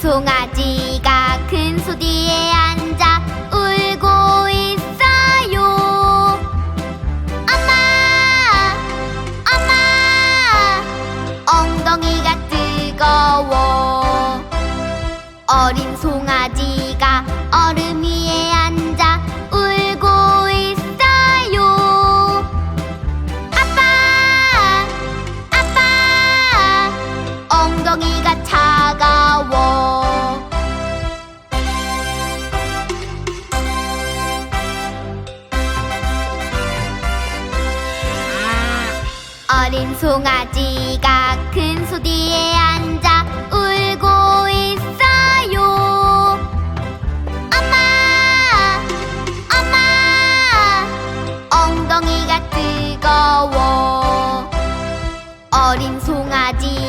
송아지가 큰소 뒤에 앉아 울고 있어요. 엄마, 엄마, 엉덩이가 뜨거워. 어린 송아지가 얼음 위에 앉아 울고 있어요. 아빠, 아빠, 엉덩이가 어린 송아지가 큰소 뒤에 앉아 울고 있어요. 엄마, 엄마, 엉덩이가 뜨거워. 어린 송아지